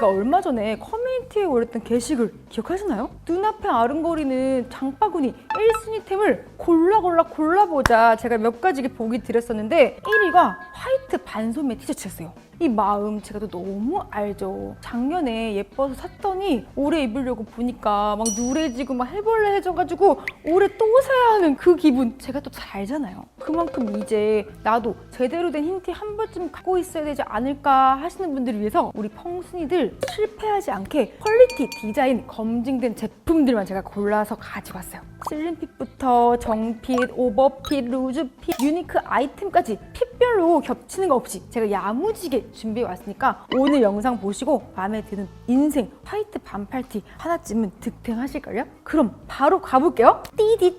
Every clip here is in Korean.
제가 얼마 전에 커뮤니티에 올렸던 게시글 기억하시나요? 눈앞에 아른거리는 장바구니 1순위 템을 골라 골라 골라보자 제가 몇 가지 보기 드렸었는데 1위가 화이트 반소매 티셔츠였어요. 이 마음 제가 또 너무 알죠. 작년에 예뻐서 샀더니 올해 입으려고 보니까 막 누래지고 막 해벌레 해져가지고 올해 또 사야 하는 그 기분 제가 또 잘 알잖아요. 그만큼 이제 나도 제대로 된 흰 티 한 벌쯤 갖고 있어야 되지 않을까 하시는 분들을 위해서 우리 펑순이들 실패하지 않게 퀄리티, 디자인 검증된 제품들만 제가 골라서 가지고 왔어요. 슬림핏부터 정핏, 오버핏, 루즈핏, 유니크 아이템까지 핏별로 겹치는 거 없이 제가 야무지게 준비해 왔으니까 오늘 영상 보시고 마음에 드는 인생 화이트 반팔티 하나쯤은 득템하실걸요? 그럼 바로 가볼게요. 띠디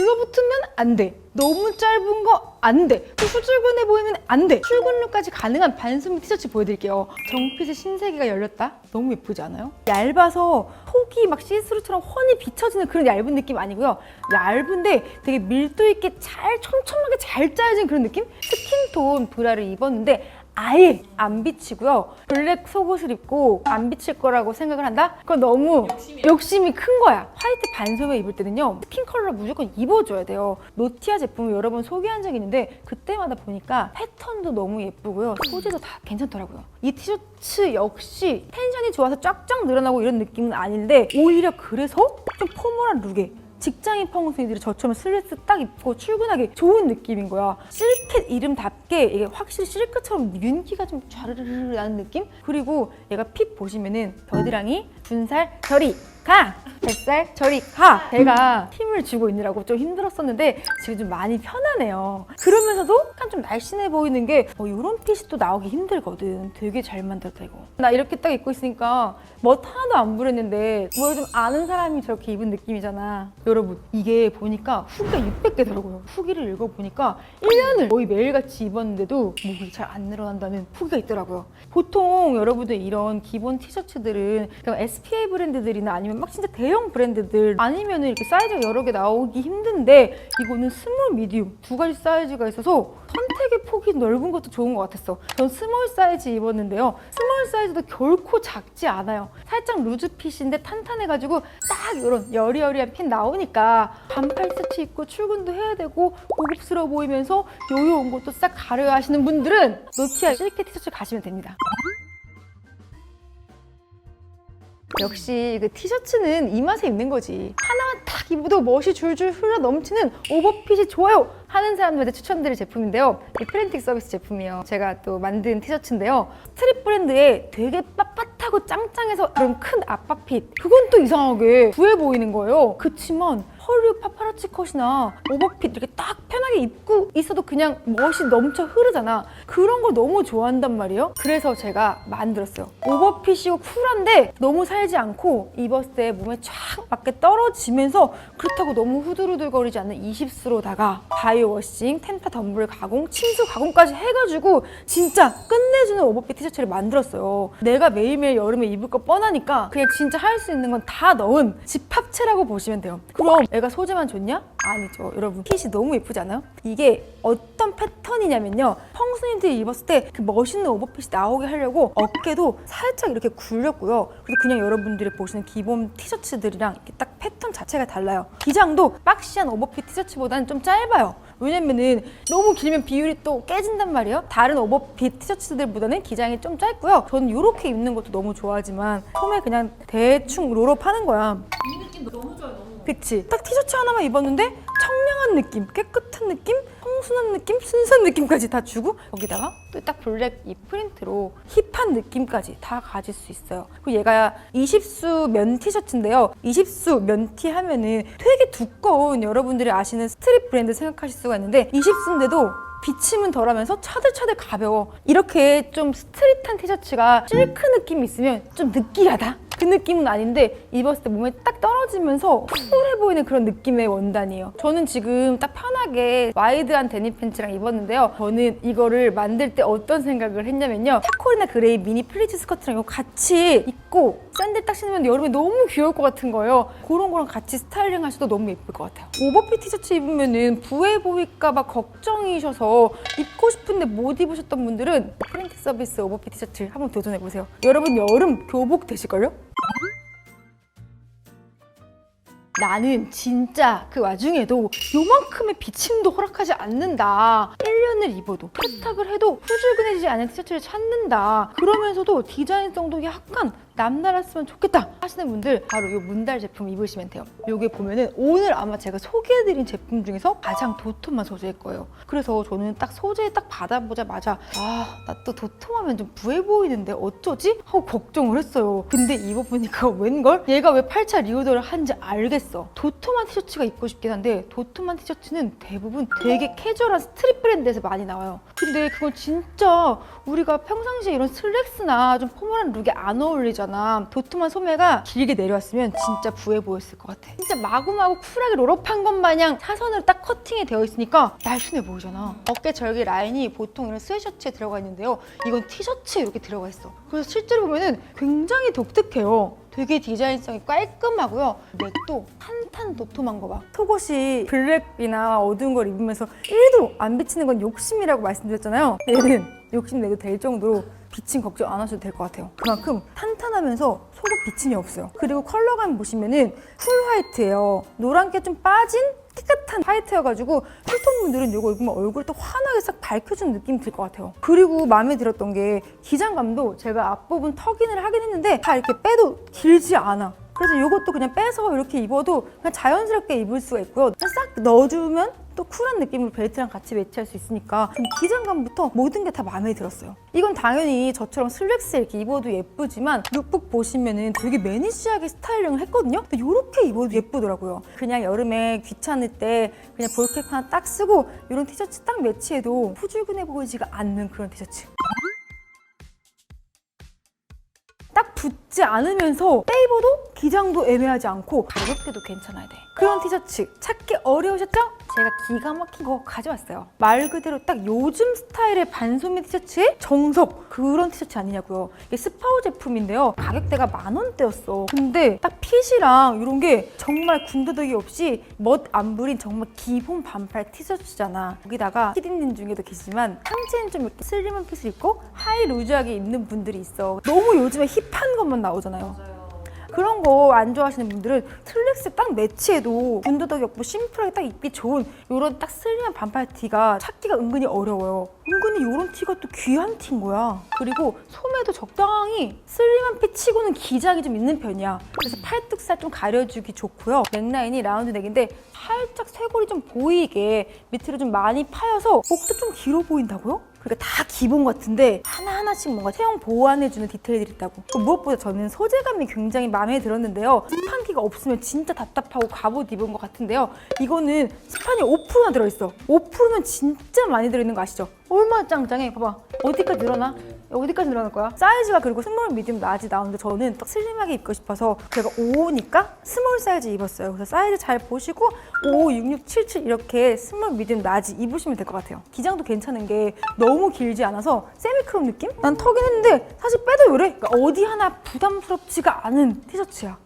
들러붙으면 안 돼. 너무 짧은 거 안 돼. 또 후줄근해 보이면 안 돼. 출근룩까지 가능한 반소매 티셔츠 보여드릴게요. 정핏의 신세계가 열렸다. 너무 예쁘지 않아요? 얇아서 속이 막 시스루처럼 훤히 비춰지는 그런 얇은 느낌 아니고요. 얇은데 되게 밀도 있게 잘 촘촘하게 잘 짜여진 그런 느낌? 스킨톤 브라를 입었는데 아예 안 비치고요. 블랙 속옷을 입고 안 비칠 거라고 생각을 한다? 그건 너무 욕심이, 큰 거야. 화이트 반소매 입을 때는요. 스킨 컬러 무조건 입어줘야 돼요. 노티아 제품을 여러 번 소개한 적이 있는데 그때마다 보니까 패턴도 너무 예쁘고요. 소재도 다 괜찮더라고요. 이 티셔츠 역시 텐션이 좋아서 쫙쫙 늘어나고 이런 느낌은 아닌데 오히려 그래서 좀 포멀한 룩에 직장인 펑순이들이 저처럼 슬랙스 딱 입고 출근하기 좋은 느낌인 거야. 실켓 이름답게 이게 확실히 실크처럼 윤기가 좀 촤르르 나는 느낌? 그리고 얘가 핏 보시면은 겨드랑이, 분살, 저리 가! 뱃살, 저리 가! 제가 힘을 주고 있느라고 좀 힘들었었는데 지금 좀 많이 편하네요. 그러면서도 약간 좀 날씬해 보이는 게 어, 이런 핏이 또 나오기 힘들거든. 되게 잘 만들었다 이거. 나 이렇게 딱 입고 있으니까 멋 하나도 안 부렸는데 뭘 좀 아는 사람이 저렇게 입은 느낌이잖아. 여러분 이게 보니까 후기가 600개 더라고요. 후기를 읽어보니까 1년을 거의 매일같이 입었는데도 목이 잘 안 늘어난다는 후기가 있더라고요. 보통 여러분들 이런 기본 티셔츠들은 SPA 브랜드들이나 아니면 막 진짜 대형 브랜드들 아니면 이렇게 사이즈가 여러 개 나오기 힘든데 이거는 스몰, 미디움 두 가지 사이즈가 있어서 선택의 폭이 넓은 것도 좋은 것 같았어. 전 스몰 사이즈 입었는데요. 스몰 사이즈도 결코 작지 않아요. 살짝 루즈 핏인데 탄탄해가지고 딱 이런 여리여리한 핏 나오니까 반팔 세트 입고 출근도 해야 되고 고급스러워 보이면서 요요한 것도 싹 가려야 하시는 분들은 노티아 실크 티셔츠 가시면 됩니다. 역시 그 티셔츠는 이 맛에 입는 거지. 하나만 딱 입어도 멋이 줄줄 흘러 넘치는 오버핏이 좋아요 하는 사람들한테 추천드릴 제품인데요. 이 프렌틱 서비스 제품이에요. 제가 또 만든 티셔츠인데요. 스트릿 브랜드에 되게 빳빳하고 짱짱해서 그런 큰 아빠핏. 그건 또 이상하게 부해 보이는 거예요. 그치만 헐리우드 파파라치 컷이나 오버핏 이렇게 딱 편하게 입고 있어도 그냥 멋이 넘쳐 흐르잖아. 그런 걸 너무 좋아한단 말이에요. 그래서 제가 만들었어요. 오버핏이고 쿨한데 너무 살지 않고 입었을 때 몸에 쫙 맞게 떨어지면서 그렇다고 너무 후들후들거리지 않는 20수로다가 바이오 워싱, 텐파 덤블 가공, 침수 가공까지 해가지고 진짜 끝내주는 오버핏 티셔츠를 만들었어요. 내가 매일매일 여름에 입을 거 뻔하니까 그냥 진짜 할 수 있는 건 다 넣은 집합체라고 보시면 돼요. 그럼 애가 소재만 좋냐? 아니죠. 여러분 핏이 너무 예쁘지 않아요? 이게 어떤 패턴이냐면요. 펑순이들이 입었을 때 그 멋있는 오버핏이 나오게 하려고 어깨도 살짝 이렇게 굴렸고요. 그리고 그냥 여러분들이 보시는 기본 티셔츠들이랑 이렇게 딱 패턴 자체가 달라요. 기장도 박시한 오버핏 티셔츠보다는 좀 짧아요. 왜냐면은 너무 길면 비율이 또 깨진단 말이에요. 다른 오버핏 티셔츠들보다는 기장이 좀 짧고요. 저는 이렇게 입는 것도 너무 좋아하지만 소매 그냥 대충 롤업 하는 거야. 이 느낌 너무 좋아요. 그치? 딱 티셔츠 하나만 입었는데 청량한 느낌, 깨끗한 느낌, 청순한 느낌, 순수한 느낌까지 다 주고 거기다가 또 딱 블랙 이 프린트로 힙한 느낌까지 다 가질 수 있어요. 그리고 얘가 20수 면 티셔츠인데요. 20수 면티 하면은 되게 두꺼운 여러분들이 아시는 스트릿 브랜드 생각하실 수가 있는데 20수인데도 비침은 덜하면서 차들차들 가벼워. 이렇게 좀 스트릿한 티셔츠가 실크 느낌이 있으면 좀 느끼하다. 그 느낌은 아닌데 입었을 때 몸에 딱 떨어지는 떨어지면서 쿨해 보이는 그런 느낌의 원단이에요. 저는 지금 딱 편하게 와이드한 데님 팬츠랑 입었는데요. 저는 이거를 만들 때 어떤 생각을 했냐면요. 타코리나 그레이 미니 플리츠 스커트랑 이거 같이 입고 샌들 딱 신으면 여름에 너무 귀여울 것 같은 거예요. 그런 거랑 같이 스타일링 하셔도 너무 예쁠 것 같아요. 오버핏 티셔츠 입으면은 부해 보일까 봐 걱정이셔서 입고 싶은데 못 입으셨던 분들은 프린트 서비스 오버핏 티셔츠 한번 도전해보세요. 여러분 여름 교복 되실걸요? 나는 진짜 그 와중에도 요만큼의 비침도 허락하지 않는다. 1년을 입어도 세탁을 해도 후줄근해지지 않은 티셔츠를 찾는다. 그러면서도 디자인성도 약간 남달랐으면 좋겠다 하시는 분들 바로 이 문달 제품 입으시면 돼요. 여기 보면은 오늘 아마 제가 소개해드린 제품 중에서 가장 도톰한 소재일 거예요. 그래서 저는 딱 소재 딱 받아보자마자 아 나 또 도톰하면 좀 부해 보이는데 어쩌지? 하고 걱정을 했어요. 근데 입어보니까 웬걸? 얘가 왜 8차 리오더를 한지 알겠어. 도톰한 티셔츠가 입고 싶긴 한데 도톰한 티셔츠는 대부분 되게 캐주얼한 스트릿 브랜드에서 많이 나와요. 근데 그건 진짜 우리가 평상시에 이런 슬랙스나 좀 포멀한 룩에 안 어울리잖아. 도톰한 소매가 길게 내려왔으면 진짜 부해 보였을 것 같아. 진짜 마구마구 쿨하게 롤업한 것 마냥 사선으로 딱 커팅이 되어 있으니까 날씬해 보이잖아. 어깨 절개 라인이 보통 이런 스웨셔츠에 들어가 있는데요. 이건 티셔츠에 이렇게 들어가 있어. 그래서 실제로 보면은 굉장히 독특해요. 되게 디자인성이 깔끔하고요. 넥도 탄탄 도톰한 거 봐. 속옷이 블랙이나 어두운 걸 입으면서 1도 안 비치는 건 욕심이라고 말씀드렸잖아요. 얘는 욕심 내도 될 정도로 비침 걱정 안 하셔도 될 것 같아요. 그만큼 탄탄하면서 속옷 비침이 없어요. 그리고 컬러감 보시면은 쿨 화이트예요. 노란게 좀 빠진 깨끗한 화이트여가지고 쿨톤 분들은 이거 입으면 얼굴 또 환하게 싹 밝혀주는 느낌이 들 것 같아요. 그리고 마음에 들었던 게 기장감도 제가 앞부분 턱인을 하긴 했는데 다 이렇게 빼도 길지 않아. 그래서 이것도 그냥 빼서 이렇게 입어도 그냥 자연스럽게 입을 수가 있고요. 싹 넣어주면 또 쿨한 느낌으로 벨트랑 같이 매치할 수 있으니까 좀 기장감부터 모든 게 다 마음에 들었어요. 이건 당연히 저처럼 슬랙스 이렇게 입어도 예쁘지만 룩북 보시면은 되게 매니시하게 스타일링을 했거든요. 근데 이렇게 입어도 예쁘더라고요. 그냥 여름에 귀찮을 때 그냥 볼캡 하나 딱 쓰고 이런 티셔츠 딱 매치해도 후줄근해 보이지가 않는 그런 티셔츠. 딱 붙 지 않으면서 빼입어도 기장도 애매하지 않고 가볍게도 괜찮아야 돼. 그런 티셔츠 찾기 어려우셨죠? 제가 기가 막힌 거 가져왔어요. 말 그대로 딱 요즘 스타일의 반소매 티셔츠의 정석 그런 티셔츠 아니냐고요. 이게 스파오 제품인데요. 가격대가 만 원대였어. 근데 딱 핏이랑 이런 게 정말 군더더기 없이 멋 안 부린 정말 기본 반팔 티셔츠잖아. 거기다가 피디님 중에도 계시지만 상체는 좀 이렇게 슬림한 핏을 입고 하이 루즈하게 입는 분들이 있어. 너무 요즘에 힙한 것만 나오잖아요. 그런 거 안 좋아하시는 분들은 슬랙스 딱 매치해도 군더더기 없고 심플하게 딱 입기 좋은 이런 딱 슬림한 반팔 티가 찾기가 은근히 어려워요. 은근히 이런 티가 또 귀한 티인 거야. 그리고 소매도 적당히 슬림한 핏 치고는 기장이 좀 있는 편이야. 그래서 팔뚝살 좀 가려주기 좋고요. 넥라인이 라운드 넥인데 살짝 쇄골이 좀 보이게 밑으로 좀 많이 파여서 목도 좀 길어 보인다고요? 그러니까 다 기본 같은데 하나하나씩 뭔가 체형 보완해주는 디테일들이 있다고. 또 무엇보다 저는 소재감이 굉장히 마음에 들었는데요. 스판기가 없으면 진짜 답답하고 갑옷 입은 것 같은데요. 이거는 스판이 5%나 들어있어. 5%면 진짜 많이 들어있는 거 아시죠? 얼마나 짱짱해. 봐봐. 어디까지 늘어나? 어디까지 늘어날 거야? 사이즈가 그리고 스몰, 미디움, 라지 나오는데 저는 딱 슬림하게 입고 싶어서 제가 5니까 스몰 사이즈 입었어요. 그래서 사이즈 잘 보시고 5, 6, 6, 7, 7 이렇게 스몰, 미디움, 라지 입으시면 될 것 같아요. 기장도 괜찮은 게 너무 길지 않아서 세미크롭 느낌? 난 턱인 했는데 사실 빼도 요래. 그러니까 어디 하나 부담스럽지가 않은 티셔츠야.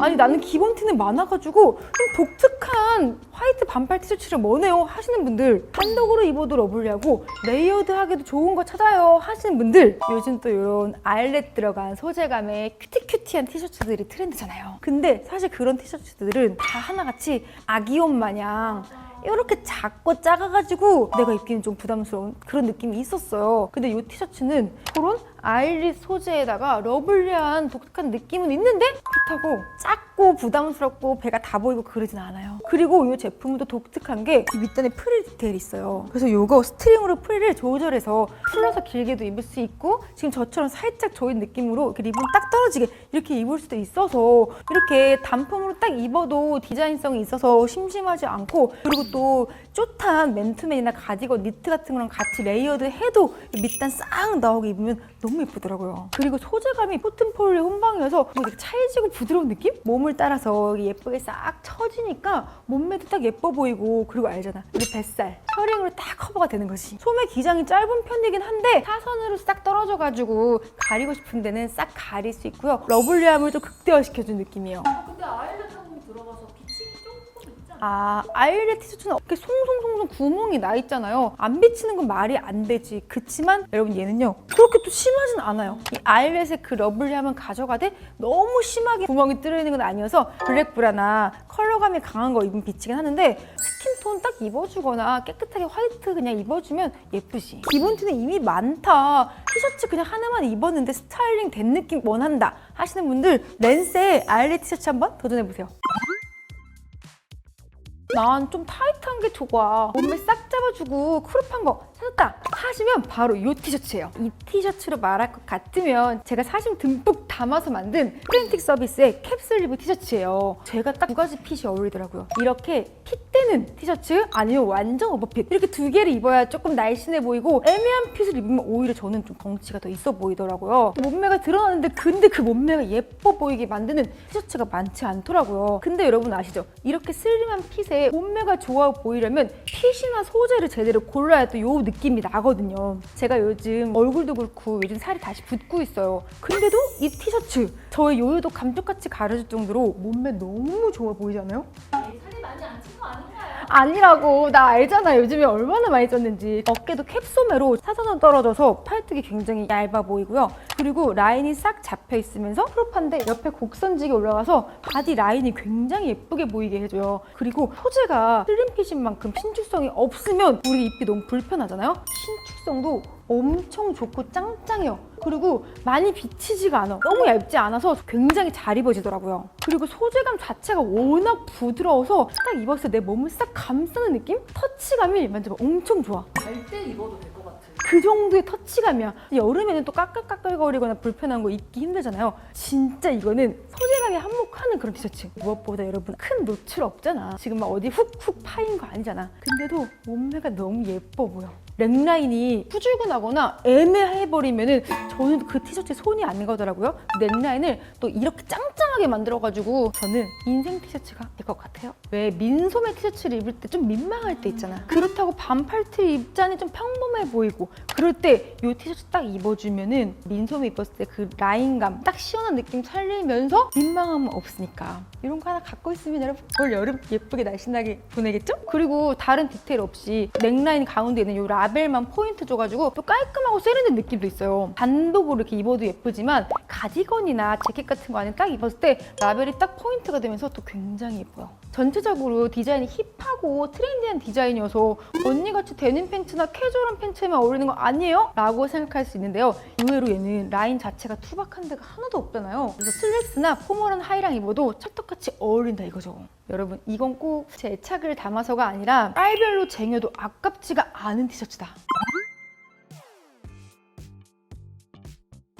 아니 나는 기본 티는 많아가지고 좀 독특한 화이트 반팔 티셔츠를 뭐네요 하시는 분들. 단독으로 입어도 러블리하고 레이어드하게도 좋은 거 찾아요 하시는 분들. 요즘 또 이런 아일렛 들어간 소재감의 큐티큐티한 티셔츠들이 트렌드잖아요. 근데 사실 그런 티셔츠들은 다 하나같이 아기 옷 마냥 이렇게 작고 작아가지고 내가 입기는 좀 부담스러운 그런 느낌이 있었어요. 근데 이 티셔츠는 그런 아일릿 소재에다가 러블리한 독특한 느낌은 있는데 그렇다고 작 작고 부담스럽고 배가 다 보이고 그러진 않아요. 그리고 이 제품도 독특한 게 이 밑단에 프릴 디테일이 있어요. 그래서 이거 스트링으로 프릴을 조절해서 풀러서 길게도 입을 수 있고 지금 저처럼 살짝 조인 느낌으로 리본 딱 떨어지게 이렇게 입을 수도 있어서 이렇게 단품으로 딱 입어도 디자인성이 있어서 심심하지 않고 그리고 또 쫄탄 맨투맨이나 가디건 니트 같은 거랑 같이 레이어드 해도 밑단 싹 나오게 입으면 너무 예쁘더라고요. 그리고 소재감이 코튼폴리 혼방이어서 되게 차해지고 부드러운 느낌? 몸을 따라서 예쁘게 싹 처지니까 몸매도 딱 예뻐 보이고 그리고 알잖아. 우리 뱃살 셔링으로 딱 커버가 되는 거지. 소매 기장이 짧은 편이긴 한데 사선으로 싹 떨어져가지고 가리고 싶은 데는 싹 가릴 수 있고요. 러블리함을 좀 극대화시켜준 느낌이에요. 근데 아일렛 아, 아일렛 티셔츠는 이렇게 송송송송 구멍이 나 있잖아요. 안 비치는 건 말이 안 되지. 그치만 여러분 얘는요. 그렇게 또 심하진 않아요. 이 아일렛의 그 러블리함은 가져가되 너무 심하게 구멍이 뚫려 있는 건 아니어서 블랙 브라나 컬러감이 강한 거 입으면 비치긴 하는데 스킨톤 딱 입어주거나 깨끗하게 화이트 그냥 입어주면 예쁘지. 기본 티는 이미 많다. 티셔츠 그냥 하나만 입었는데 스타일링 된 느낌 원한다 하시는 분들 렌스의 아일렛 티셔츠 한번 도전해보세요. 난 좀 타이트한 게 좋아. 몸매 싹 잡아주고 크롭한 거 찾았다 하시면 바로 이 티셔츠예요. 이 티셔츠로 말할 것 같으면 제가 사심 듬뿍 담아서 만든 프린틱 서비스의 캡슬리브 티셔츠예요. 제가 딱 두 가지 핏이 어울리더라고요. 이렇게 핏되는 티셔츠 아니면 완전 오버핏 이렇게 두 개를 입어야 조금 날씬해 보이고 애매한 핏을 입으면 오히려 저는 좀 덩치가 더 있어 보이더라고요. 몸매가 드러나는데 근데 그 몸매가 예뻐 보이게 만드는 티셔츠가 많지 않더라고요. 근데 여러분 아시죠? 이렇게 슬림한 핏에 몸매가 좋아 보이려면 핏이나 소재를 제대로 골라야 또 요 느낌이 나거든요. 제가 요즘 얼굴도 그렇고 요즘 살이 다시 붓고 있어요. 근데도 이 티셔츠. 저의 요요도 감쪽같이 가려질 정도로 몸매 너무 좋아 보이잖아요? 에이, 살이 많이 안 찐 거 아닌가요? 아니라고. 나 알잖아. 요즘에 얼마나 많이 쪘는지. 어깨도 캡소매로 사선은 떨어져서 팔뚝이 굉장히 얇아 보이고요. 그리고 라인이 싹 잡혀 있으면서 크롭한데 옆에 곡선지게 올라가서 바디 라인이 굉장히 예쁘게 보이게 해줘요. 그리고 소재가 슬림핏인 만큼 신축성이 없으면 우리 입이 너무 불편하잖아요? 신축 성도 엄청 좋고 짱짱해요. 그리고 많이 비치지가 않아. 너무 얇지 않아서 굉장히 잘 입어지더라고요. 그리고 소재감 자체가 워낙 부드러워서 딱 입었을 때 내 몸을 싹 감싸는 느낌? 터치감이 만져봐 엄청 좋아. 잘 때 입어도 될 것 같아요. 그 정도의 터치감이야. 여름에는 또 까끌까끌거리거나 불편한 거 입기 힘들잖아요. 진짜 이거는 소재감이 한몫하는 그런 티셔츠. 무엇보다 여러분 큰 노출 없잖아. 지금 막 어디 훅훅 파인 거 아니잖아. 근데도 몸매가 너무 예뻐 보여. 넥라인이 후줄근하거나 애매해버리면은 저는 그 티셔츠에 손이 안 가더라고요. 넥라인을 또 이렇게 짱짱하게 만들어가지고 저는 인생 티셔츠가 될 것 같아요. 왜 민소매 티셔츠를 입을 때 좀 민망할 때 있잖아. 그렇다고 반팔티 입자니 좀 평범해 보이고 그럴 때 이 티셔츠 딱 입어주면은 민소매 입었을 때 그 라인감 딱 시원한 느낌 살리면서 민망함은 없으니까 이런 거 하나 갖고 있으면 여러분 올 여름 예쁘게 날씬하게 보내겠죠? 그리고 다른 디테일 없이 넥라인 가운데 있는 이 라벨만 포인트 줘가지고 또 깔끔하고 세련된 느낌도 있어요. 단독으로 이렇게 입어도 예쁘지만 가디건이나 재킷 같은 거 안에 딱 입었을 때 라벨이 딱 포인트가 되면서 또 굉장히 예뻐요. 전체적으로 디자인이 힙하고 트렌디한 디자인이어서 언니같이 데님 팬츠나 캐주얼한 팬츠에만 어울리는 거 아니에요? 라고 생각할 수 있는데요. 의외로 얘는 라인 자체가 투박한 데가 하나도 없잖아요. 그래서 슬랙스나 포멀한 하이랑 입어도 찰떡같이 어울린다 이거죠. 여러분 이건 꼭 제 애착을 담아서가 아니라 빨별로 쟁여도 아깝지가 않은 티셔츠다.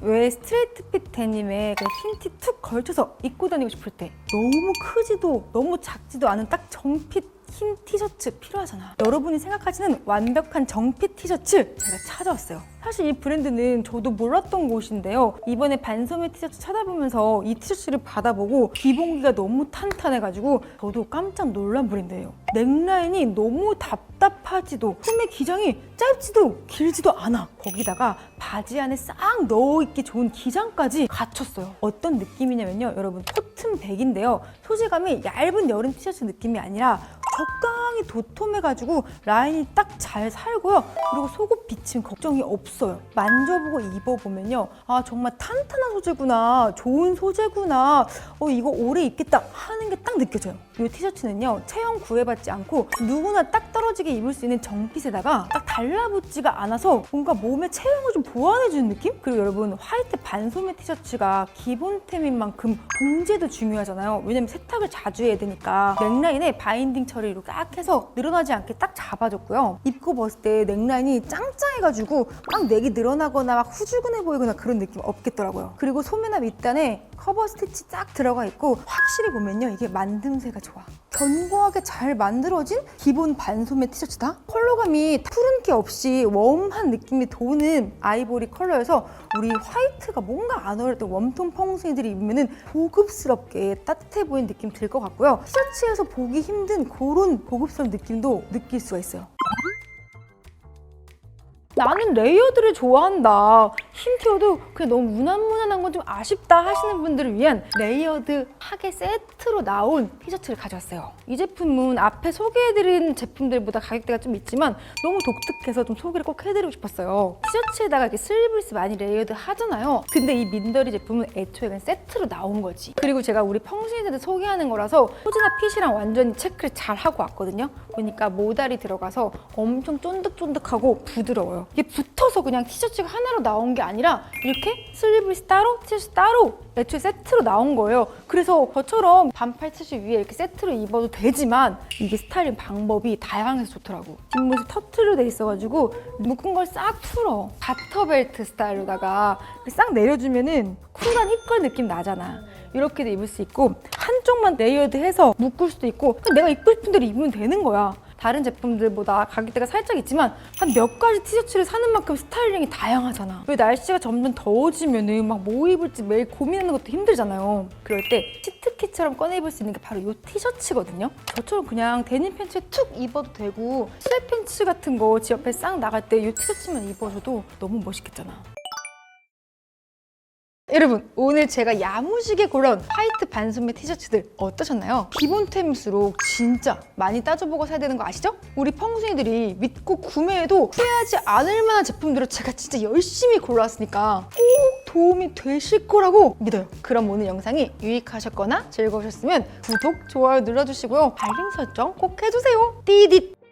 왜 스트레이트 핏 데님에 그냥 흰티 툭 걸쳐서 입고 다니고 싶을 때 너무 크지도 너무 작지도 않은 딱 정핏 흰 티셔츠 필요하잖아. 여러분이 생각하시는 완벽한 정핏 티셔츠 제가 찾아왔어요. 사실 이 브랜드는 저도 몰랐던 곳인데요. 이번에 반소매 티셔츠 찾아보면서 이 티셔츠를 받아보고 기본기가 너무 탄탄해가지고 저도 깜짝 놀란 브랜드예요. 넥라인이 너무 답답하지도 소매 기장이 짧지도 길지도 않아. 거기다가 바지 안에 싹 넣어 입기 좋은 기장까지 갖췄어요. 어떤 느낌이냐면요. 여러분 코튼 백인데요. 소재감이 얇은 여름 티셔츠 느낌이 아니라 적당히 도톰해가지고 라인이 딱 잘 살고요. 그리고 속옷 비침 걱정이 없어요. 만져보고 입어보면요. 아 정말 탄탄한 소재구나. 좋은 소재구나. 어 이거 오래 입겠다 하는 게 딱 느껴져요. 이 티셔츠는요 체형 구애받지 않고 누구나 딱 떨어지게 입을 수 있는 정핏에다가 딱 달라붙지가 않아서 뭔가 몸의 체형을 좀 보완해주는 느낌? 그리고 여러분 화이트 반소매 티셔츠가 기본템인 만큼 봉제도 중요하잖아요. 왜냐면 세탁을 자주 해야 되니까. 넥라인에 바인딩 처리로 딱 해서 늘어나지 않게 딱 잡아줬고요. 입고 벗을 때 넥라인이 짱짱해가지고 막 넥이 늘어나거나 막 후줄근해 보이거나 그런 느낌 없겠더라고요. 그리고 소매나 밑단에 커버 스티치 딱 들어가 있고 확실히 보면요 이게 만듦새가 좋아. 견고하게 잘 만들어진 기본 반소매 티셔츠다. 컬러감이 푸른 게 없이 웜한 느낌이 도는 아이보리 컬러여서 우리 화이트가 뭔가 안 어울렸던 웜톤 펑숭이들이 입으면 고급스럽게 따뜻해 보이는 느낌 들 것 같고요. 티셔츠에서 보기 힘든 그런 고급스러운 느낌도 느낄 수가 있어요 나는 레이어드를 좋아한다. 흰 티어도 그냥 너무 무난무난한 건 좀 아쉽다 하시는 분들을 위한 레이어드 하게 세트로 나온 티셔츠를 가져왔어요. 이 제품은 앞에 소개해드린 제품들보다 가격대가 좀 있지만 너무 독특해서 좀 소개를 꼭 해드리고 싶었어요. 티셔츠에다가 이렇게 슬리브리스 많이 레이어드 하잖아요. 근데 이 민더리 제품은 애초에 그냥 세트로 나온 거지. 그리고 제가 우리 펑신이들 소개하는 거라서 소지나 핏이랑 완전히 체크를 잘 하고 왔거든요. 보니까 모달이 들어가서 엄청 쫀득쫀득하고 부드러워요. 이게 붙어서 그냥 티셔츠가 하나로 나온 게 아니라 이렇게 슬리브리스 따로, 티셔츠 따로 애초에 세트로 나온 거예요. 그래서 저처럼 반팔 티셔츠 위에 이렇게 세트로 입어도 되지만 이게 스타일링 방법이 다양해서 좋더라고. 뒷모습 터트로 돼 있어가지고 묶은 걸 싹 풀어. 가터벨트 스타일로다가 싹 내려주면은 쿨한 힙걸 느낌 나잖아. 이렇게도 입을 수 있고 한쪽만 레이어드해서 묶을 수도 있고 내가 입고 싶은 대로 입으면 되는 거야. 다른 제품들보다 가격대가 살짝 있지만 한 몇 가지 티셔츠를 사는 만큼 스타일링이 다양하잖아. 왜 날씨가 점점 더워지면은 막 뭐 입을지 매일 고민하는 것도 힘들잖아요. 그럴 때 치트키처럼 꺼내 입을 수 있는 게 바로 이 티셔츠거든요. 저처럼 그냥 데님 팬츠에 툭 입어도 되고 슬랙 팬츠 같은 거집 옆에 싹 나갈 때 이 티셔츠만 입어줘도 너무 멋있겠잖아. 여러분 오늘 제가 야무지게 골라온 화이트 반소매 티셔츠들 어떠셨나요? 기본템일수록 진짜 많이 따져보고 사야 되는 거 아시죠? 우리 펑순이들이 믿고 구매해도 후회하지 않을 만한 제품들을 제가 진짜 열심히 골라왔으니까 꼭 도움이 되실 거라고 믿어요 그럼 오늘 영상이 유익하셨거나 즐거우셨으면 구독, 좋아요 눌러주시고요 알림 설정 꼭 해주세요 띠디